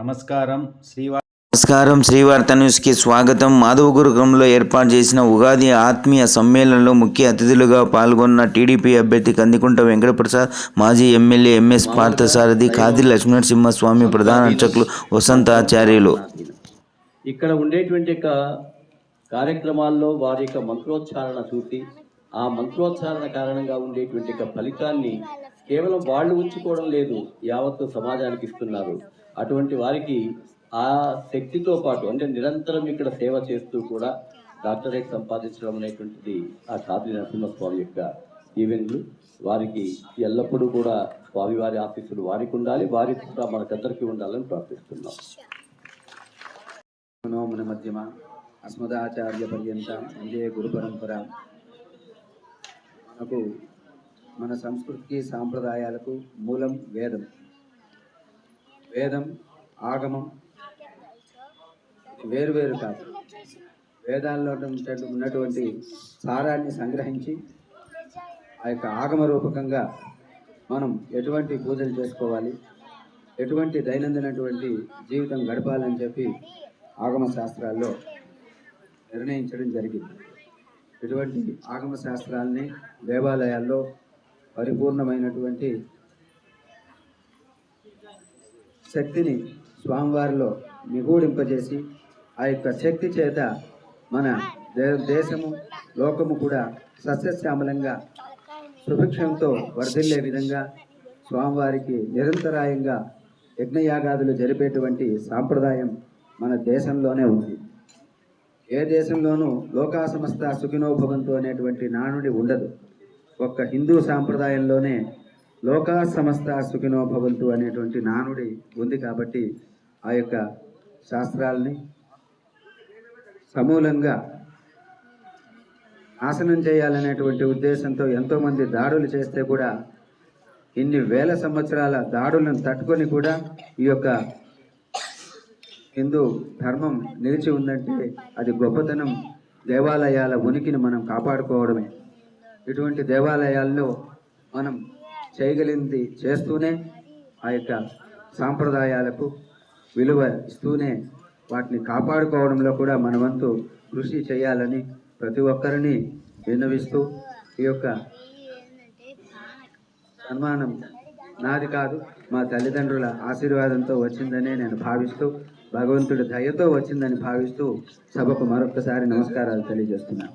నమస్కారం. శ్రీవారి నమస్కారం. శ్రీవార్త న్యూస్కి స్వాగతం. మాధవగురుగంలో ఏర్పాటు చేసిన ఉగాది ఆత్మీయ సమ్మేళనంలో ముఖ్య అతిథులుగా పాల్గొన్న టీడీపీ అభ్యర్థి కందికుంట వెంకటప్రసాద్ మాజీ ఎమ్మెల్యే ఎంఎస్ పార్థసారథి కాది లక్ష్మణసింహస్వామి ప్రధాన అర్చకులు వసంతాచార్యులు ఇక్కడ ఉండేటువంటి కార్యక్రమాల్లో వారి యొక్క మంత్రోచ్చారణ చూసి ఆ మంత్రోచ్చారణ కారణంగా ఉండేటువంటి ఫలితాన్ని కేవలం వాళ్ళు ఉంచుకోవడం లేదు యావత్తు సమాజానికి ఇస్తున్నారు. అటువంటి వారికి ఆ శక్తితో పాటు అంటే నిరంతరం ఇక్కడ సేవ చేస్తూ కూడా డాక్టరేట్ సంపాదించడం అనేటువంటిది ఆ కాద్రి నరసింహస్వామి యొక్క ఈవెంట్లు. వారికి ఎల్లప్పుడూ కూడా స్వామివారి ఆఫీసులు వారికి ఉండాలి. వారి కూడా మనకందరికీ ఉండాలని ప్రార్థిస్తున్నాం. మనోమన మధ్యమ అస్మదాచార్య పర్యంత వందే గురు పరంపర. మనకు మన సంస్కృతికి సాంప్రదాయాలకు మూలం వేదం. వేదం ఆగమం వేరు వేరు కాదు. వేదాల్లో ఉన్నటువంటి- ఉన్నటువంటి సారాన్ని సంగ్రహించి ఆ యొక్క ఆగమ రూపకంగా మనం ఎటువంటి పూజలు చేసుకోవాలి ఎటువంటి దైనందినటువంటి జీవితం గడపాలని చెప్పి ఆగమ శాస్త్రాల్లో నిర్ణయించడం జరిగింది. ఇటువంటి ఆగమ శాస్త్రాల్ని దేవాలయాల్లో పరిపూర్ణమైనటువంటి శక్తిని స్వామివారిలో నిగూడింపజేసి ఆ యొక్క శక్తి చేత మన దే దేశము లోకము కూడా సస్యశ్యామలంగా సుభిక్షంతో వర్ధిల్లే విధంగా స్వామివారికి నిరంతరాయంగా యజ్ఞయాగాదులు జరిపేటువంటి సాంప్రదాయం మన దేశంలోనే ఉంది. ఏ దేశంలోనూ లోకా సమస్త సుఖినోభవంతు అనేటువంటి నానుడి ఉండదు. ఒక్క హిందూ సాంప్రదాయంలోనే లోకా సమస్త సుఖినోభవంతు అనేటువంటి నానుడి ఉంది కాబట్టి ఆ యొక్క శాస్త్రాలని సమూలంగా నాశనం చేయాలనేటువంటి ఉద్దేశంతో ఎంతోమంది దాడులు చేస్తే కూడా ఇన్ని వేల సంవత్సరాల దాడులను తట్టుకొని కూడా ఈ యొక్క హిందూ ధర్మం నిలిచి ఉందంటే అది గొప్పతనం. దేవాలయాల ఉనికిని మనం కాపాడుకోవడమే. ఇటువంటి దేవాలయాల్లో మనం చేయగలిగింది చేస్తూనే ఆ యొక్క సాంప్రదాయాలకు విలువ ఇస్తూనే వాటిని కాపాడుకోవడంలో కూడా మన వంతు కృషి చేయాలని ప్రతి ఒక్కరిని విన్నవిస్తూ ఈ యొక్క సన్మానం నాది కాదు మా తల్లిదండ్రుల ఆశీర్వాదంతో వచ్చిందనే నేను భావిస్తూ భగవంతుడి దయతో వచ్చిందని భావిస్తూ సభకు మరొకసారి నమస్కారాలు తెలియజేస్తున్నాను.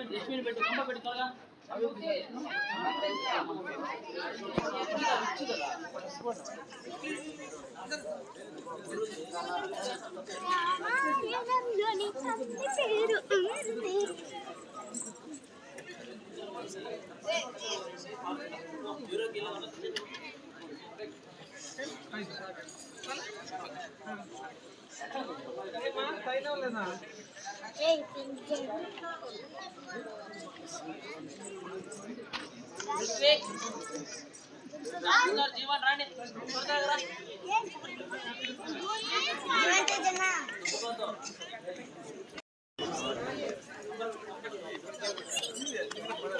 సంతి పెట్టి ఉంది పెట్టి త్వరగా జై. ఏమంటే జనా? తర్వాత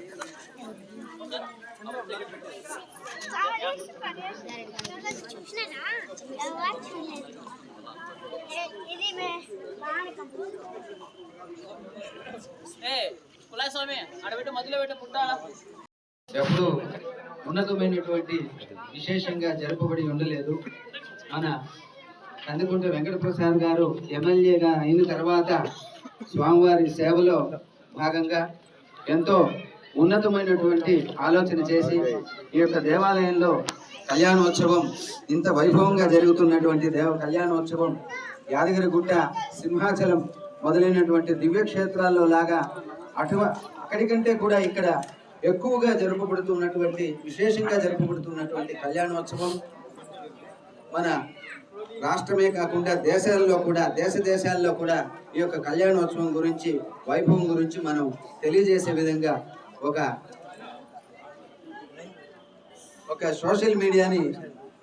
ఏ మధ్యలో ఎప్పుడు ఉన్నతమైనటువంటి విశేషంగా జరపబడి ఉండలేదు. మన కందుకుంట వెంకటప్రసాద్ గారు ఎమ్మెల్యేగా అయిన తర్వాత స్వామివారి సేవలో భాగంగా ఎంతో ఉన్నతమైనటువంటి ఆలోచన చేసి ఈ యొక్క దేవాలయంలో కళ్యాణోత్సవం ఇంత వైభవంగా జరుగుతున్నటువంటి దేవ కళ్యాణోత్సవం యాదగిరిగుట్ట సింహాచలం మొదలైనటువంటి దివ్యక్షేత్రాల్లో లాగా అటు అక్కడికంటే కూడా ఇక్కడ ఎక్కువగా జరుపబడుతున్నటువంటి విశేషంగా జరుపబడుతున్నటువంటి కళ్యాణోత్సవం మన రాష్ట్రమే కాకుండా దేశాల్లో కూడా దేశ దేశాల్లో కూడా ఈ యొక్క కళ్యాణోత్సవం గురించి వైభవం గురించి మనం తెలియజేసే విధంగా ఒక ఒక సోషల్ మీడియాని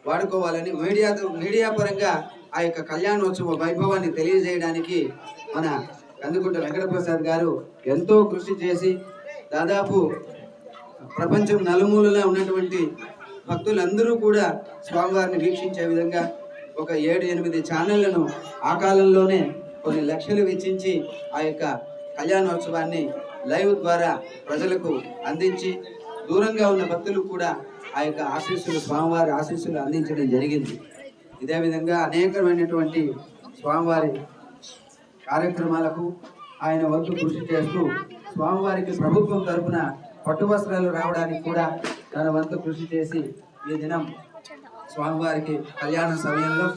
వాడుకోవాలని మీడియా మీడియా పరంగా ఆ యొక్క కళ్యాణోత్సవ వైభవాన్ని తెలియజేయడానికి మన కందుకుంట వెంకటప్రసాద్ గారు ఎంతో కృషి చేసి దాదాపు ప్రపంచం నలుమూలలా ఉన్నటువంటి భక్తులందరూ కూడా స్వామివారిని వీక్షించే విధంగా ఒక ఏడు ఎనిమిది ఛానళ్ళను ఆ కాలంలోనే కొన్ని లక్షలు వెచ్చించి ఆ యొక్క కళ్యాణోత్సవాన్ని లైవ్ ద్వారా ప్రజలకు అందించి దూరంగా ఉన్న భక్తులు కూడా ఆ యొక్క ఆశీస్సులు స్వామివారి ఆశీస్సులు అందించడం జరిగింది. ఇదే విధంగా అనేకమైనటువంటి స్వామివారి కార్యక్రమాలకు ఆయన వంతు కృషి చేస్తూ స్వామివారికి ప్రభుత్వం తరపున పట్టు వస్త్రాలు రావడానికి కూడా తన వంతు కృషి చేసి ఈ దినం స్వామివారికి కళ్యాణ సమయంలో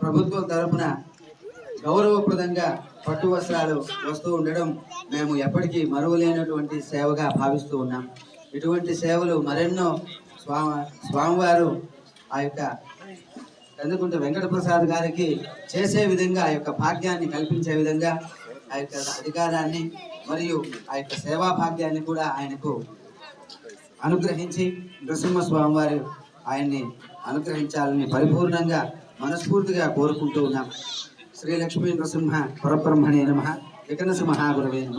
ప్రభుత్వం తరపున గౌరవప్రదంగా పట్టు వస్త్రాలు వస్తూ ఉండడం మేము ఎప్పటికీ మరువలేనటువంటి సేవగా భావిస్తూ ఉన్నాం. ఇటువంటి సేవలు మరెన్నో స్వామి స్వామివారు ఆ యొక్క కందుకుంట వెంకటప్రసాద్ గారికి చేసే విధంగా ఆ యొక్క భాగ్యాన్ని కల్పించే విధంగా ఆ యొక్క అధికారాన్ని మరియు ఆ యొక్క సేవా భాగ్యాన్ని కూడా ఆయనకు అనుగ్రహించి నృసింహస్వామి వారు ఆయన్ని అనుగ్రహించాలని పరిపూర్ణంగా మనస్ఫూర్తిగా కోరుకుంటూ ఉన్నాం. శ్రీ లక్ష్మీ నృసింహ పరబ్రహ్మణే నమ వికనస మహాగురవే నమ.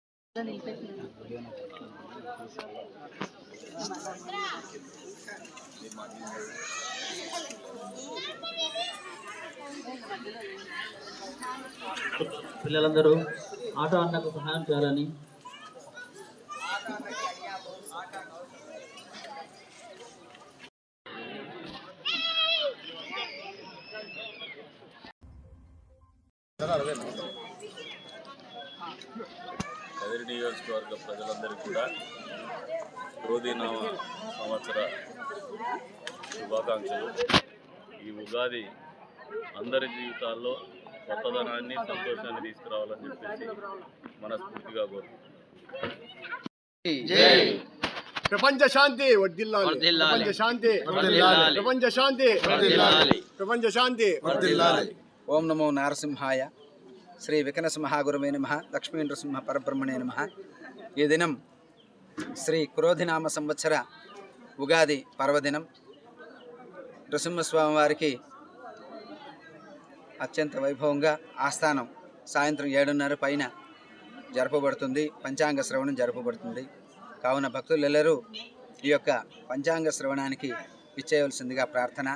పిల్లలందరూ ఆటో అన్నకు సహాయం చేయాలని. కదిరి నియోజకవర్గ ప్రజలందరికీ కూడా క్రోధీనామ సంవత్సర శుభాకాంక్షలు. ఈ ఉగాది అందరి జీవితాల్లో కొత్తదనాన్ని సంతోషాన్ని తీసుకురావాలని చెప్పేసి మనస్ఫూర్తిగా కోరుకుంటున్నాను. ప్రపంచ శాంతి వర్ధిల్లాలి. ప్రపంచ శాంతి ప్రపంచ శాంతి ప్రపంచ శాంతి ఓం నమో నారసింహాయ. శ్రీ వికనస నమ లక్ష్మీ నృసింహ పరబ్రహ్మణే నమ. ఈ దినం శ్రీ క్రోధినామ సంవత్సర ఉగాది పర్వదినం. నృసింహస్వామి వారికి అత్యంత వైభవంగా ఆస్థానం సాయంత్రం ఏడున్నర పైన జరపబడుతుంది. పంచాంగ శ్రవణం జరపబడుతుంది. కావున భక్తులెల్లరూ ఈ యొక్క పంచాంగ శ్రవణానికి ఇచ్చేయవలసిందిగా ప్రార్థన.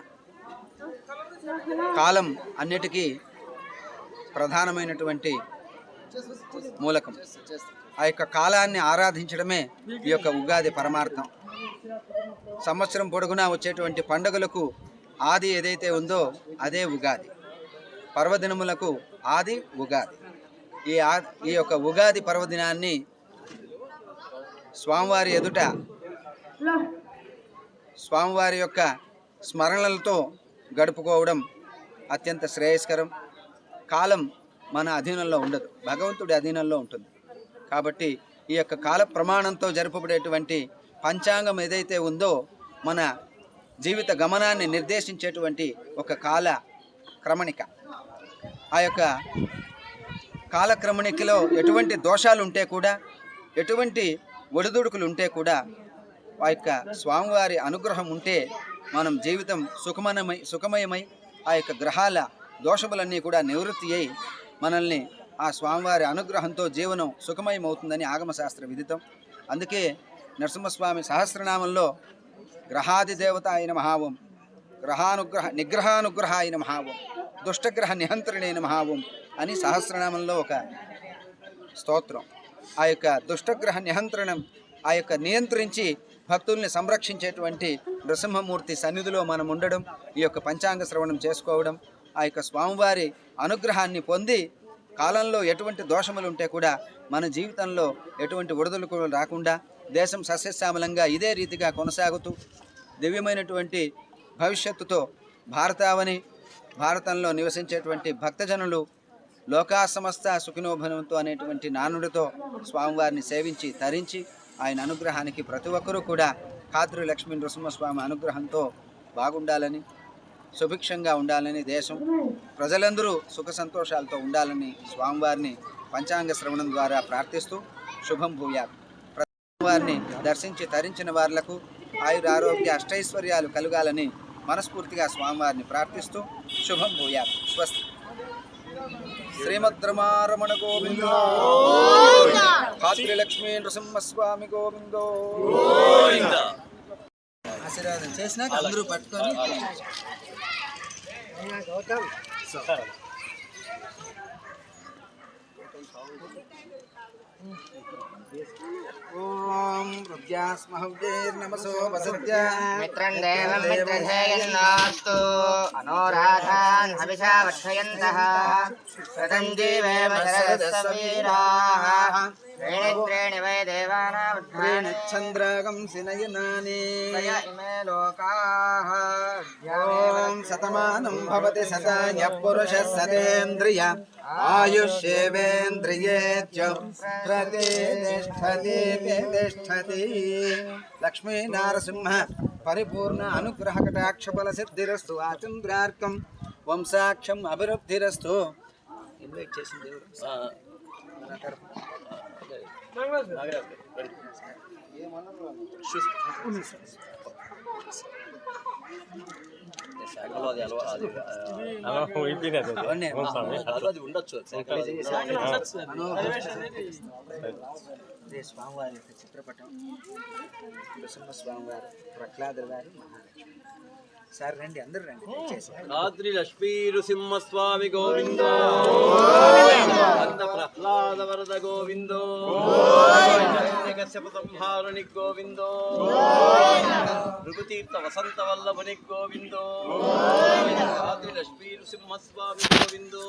కాలం అన్నిటికీ ప్రధానమైనటువంటి మూలకం. ఆ యొక్క కాలాన్ని ఆరాధించడమే ఈ యొక్క ఉగాది పరమార్థం. సంవత్సరం పొడుగునా వచ్చేటువంటి పండుగలకు ఆది ఏదైతే ఉందో అదే ఉగాది. పర్వదినములకు ఆది ఉగాది. ఈ ఆ ఈ యొక్క ఉగాది పర్వదినాన్ని స్వామివారి ఎదుట స్వామివారి యొక్క స్మరణలతో గడుపుకోవడం అత్యంత శ్రేయస్కరం. కాలం మన అధీనంలో ఉండదు. భగవంతుడి అధీనంలో ఉంటుంది. కాబట్టి ఈ యొక్క కాల ప్రమాణంతో జరుపబడేటువంటి పంచాంగం ఏదైతే ఉందో మన జీవిత గమనాన్ని నిర్దేశించేటువంటి ఒక కాల క్రమణిక. ఆ యొక్క కాలక్రమణికలో ఎటువంటి దోషాలు ఉంటే కూడా ఎటువంటి ఒడిదుడుకులు ఉంటే కూడా ఆ యొక్క స్వామివారి అనుగ్రహం ఉంటే మనం జీవితం సుఖమనమై సుఖమయమై ఆ యొక్క గ్రహాల దోషములన్నీ కూడా నివృత్తి అయి మనల్ని ఆ స్వామివారి అనుగ్రహంతో జీవనం సుఖమయమవుతుందని ఆగమశాస్త్ర విదితం. అందుకే నరసింహస్వామి సహస్రనామంలో గ్రహాదిదేవత అయిన మహావం గ్రహానుగ్రహ నిగ్రహానుగ్రహ అయిన మహావం దుష్టగ్రహ నిహంత్రణైన మహావం అని సహస్రనామంలో ఒక స్తోత్రం. ఆ యొక్క దుష్టగ్రహ నియంత్రణం ఆ యొక్క నియంత్రించి భక్తుల్ని సంరక్షించేటువంటి నృసింహమూర్తి సన్నిధిలో మనం ఉండడం ఈ యొక్క పంచాంగ శ్రవణం చేసుకోవడం ఆ యొక్క స్వామివారి అనుగ్రహాన్ని పొంది కాలంలో ఎటువంటి దోషములు ఉంటే కూడా మన జీవితంలో ఎటువంటి ఒడిదులకు రాకుండా దేశం సస్యశ్యామలంగా ఇదే రీతిగా కొనసాగుతూ దివ్యమైనటువంటి భవిష్యత్తుతో భారతావని భారతంలో నివసించేటువంటి భక్తజనులు లోకా సమస్త అనేటువంటి నానుడితో స్వామివారిని సేవించి తరించి ఆయన అనుగ్రహానికి ప్రతి ఒక్కరూ కూడా కాతృ లక్ష్మీ నృసింహస్వామి అనుగ్రహంతో బాగుండాలని సుభిక్షంగా ఉండాలని దేశం ప్రజలందరూ సుఖ సంతోషాలతో ఉండాలని స్వామివారిని పంచాంగ శ్రవణం ద్వారా ప్రార్థిస్తూ శుభం భూయాత్. వారిని దర్శించి తరించిన వారులకు ఆయుర ఆరోగ్య అష్టైశ్వర్యాలు కలగాలని మనస్ఫూర్తిగా స్వామివారిని ప్రార్థిస్తూ శుభం భూయాత్. స్వస్తి. శ్రీమద్రమారమణ గోవిందో. లక్ష్మీ నృసింహస్వామి గోవిందో. ఆశీర్వాదం చేసినాక అందరూ పట్టుకొని ఓం హృద్యాస్మహవ్యైర్నమసో వసత్య. మిత్రం దేవం మిత్రధేయన్నాస్తు అనోరాధాన్ హవిషా వర్షయంతః శతం జీవేమ శరదస్సవీరాः త్రీణి వై దేవానాముద్ధాని చంద్రాగం సినయనాని ఇమే లోకాः. ఓం భవతి శతాయ పురుష సతేంద్రియ ఆయుష్యేవేంద్రియే చ ప్రతిష్టతి ప్రతిష్టతి లక్ష్మీ నారసింహ పరిపూర్ణ అనుగ్రహ కటాక్ష ఫల సిద్ధిరస్తు ఆచంద్రార్కం వంశాక్షం అభివృద్ధిరస్తు. ఇన్వైట్ చేసిన దేవుడు ఉండొచ్చు స్వామివారి యొక్క చిత్రపటం నృసింహ స్వామివారు ప్రహ్లాదుల గారు మహాలక్ష్మి సార్ రండి అందరూ రండి. రాత్రి లక్ష్మీ నృసింహస్వామి గోవిందో భక్త ప్రహ్లాద వరద గోవిందో. కశ్యప సంహారుని గోవిందో. భృగుతీర్థ వసంత వల్లభుని గోవిందో రాత్రి లక్ష్మీ నృసింహస్వామి గోవిందో